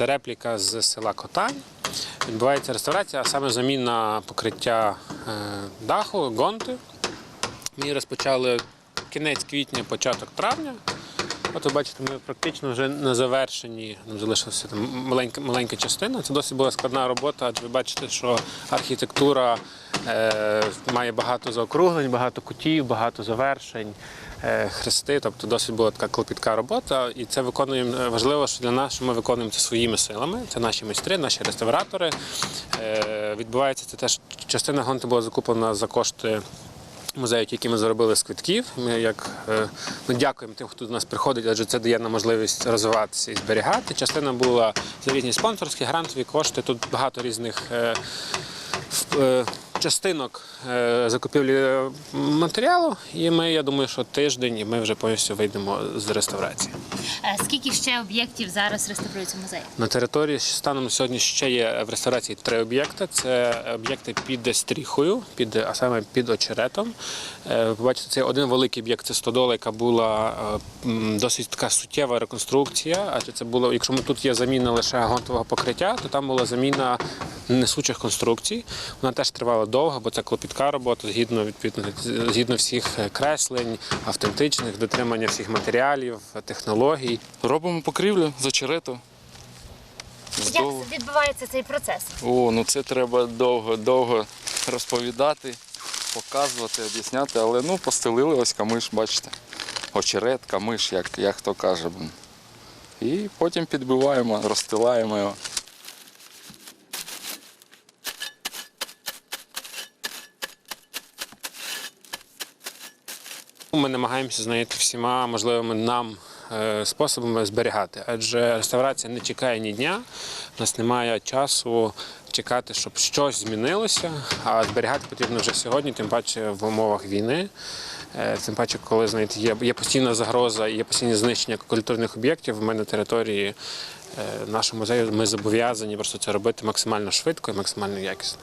Це репліка з села Котань. Відбувається реставрація, а саме заміна покриття е, даху, гонти. Ми її розпочали кінець квітня, початок травня. От ви бачите, ми практично вже на завершенні. Нам залишилася там маленька, маленька частина. Це досить була складна робота, адже ви бачите, що архітектура має багато заокруглень, багато кутів, багато завершень, е, хрести. Тобто досить була така клопітка робота. І це виконуємо е, важливо, що для нас, що ми виконуємо це своїми силами. Це наші майстри, наші реставратори. Е, відбувається це теж частина гонти була закуплена за кошти музею, які ми заробили з квитків. Ми як е, ми дякуємо тим, хто до нас приходить, адже це дає нам можливість розвиватися і зберігати. Частина була за різні спонсорські, грантові кошти. Тут багато різних е, е, частинок е, закупівлі е, матеріалу. І ми, я думаю, що тиждень і ми вже повністю вийдемо з реставрації. Е, Скільки ще об'єктів зараз реставрується в музеї? На території станом сьогодні ще є в реставрації три об'єкти. Це об'єкти під стріхою, під, а саме під очеретом. Ви Побачите, це один великий об'єкт, це стодола, яка була досить така суттєва реконструкція. Адже це було, якщо ми тут є заміна лише гонтового покриття, то там була заміна несучих конструкцій. Вона теж тривала довго, бо це клопітка робота, згідно відповідно згідно всіх е, креслень, автентичних, дотримання всіх матеріалів, технологій. Робимо покрівлю з очерету. Як відбувається цей процес? О, ну це треба довго, довго розповідати, показувати, об'ясняти, але ну постелили ось камиш, бачите. Очерет, камиш, як, як хто каже. І потім підбиваємо, розстилаємо його. Ми намагаємося знайти всіма можливими нам е, способами зберігати, адже реставрація не чекає ні дня. У нас немає часу чекати, щоб щось змінилося, а зберігати потрібно вже сьогодні, тим паче в умовах війни. Е, Тим паче, коли знаєте, є, є постійна загроза і є постійне знищення культурних об'єктів. Ми на території е, нашого музею ми зобов'язані просто це робити максимально швидко і максимально якісно.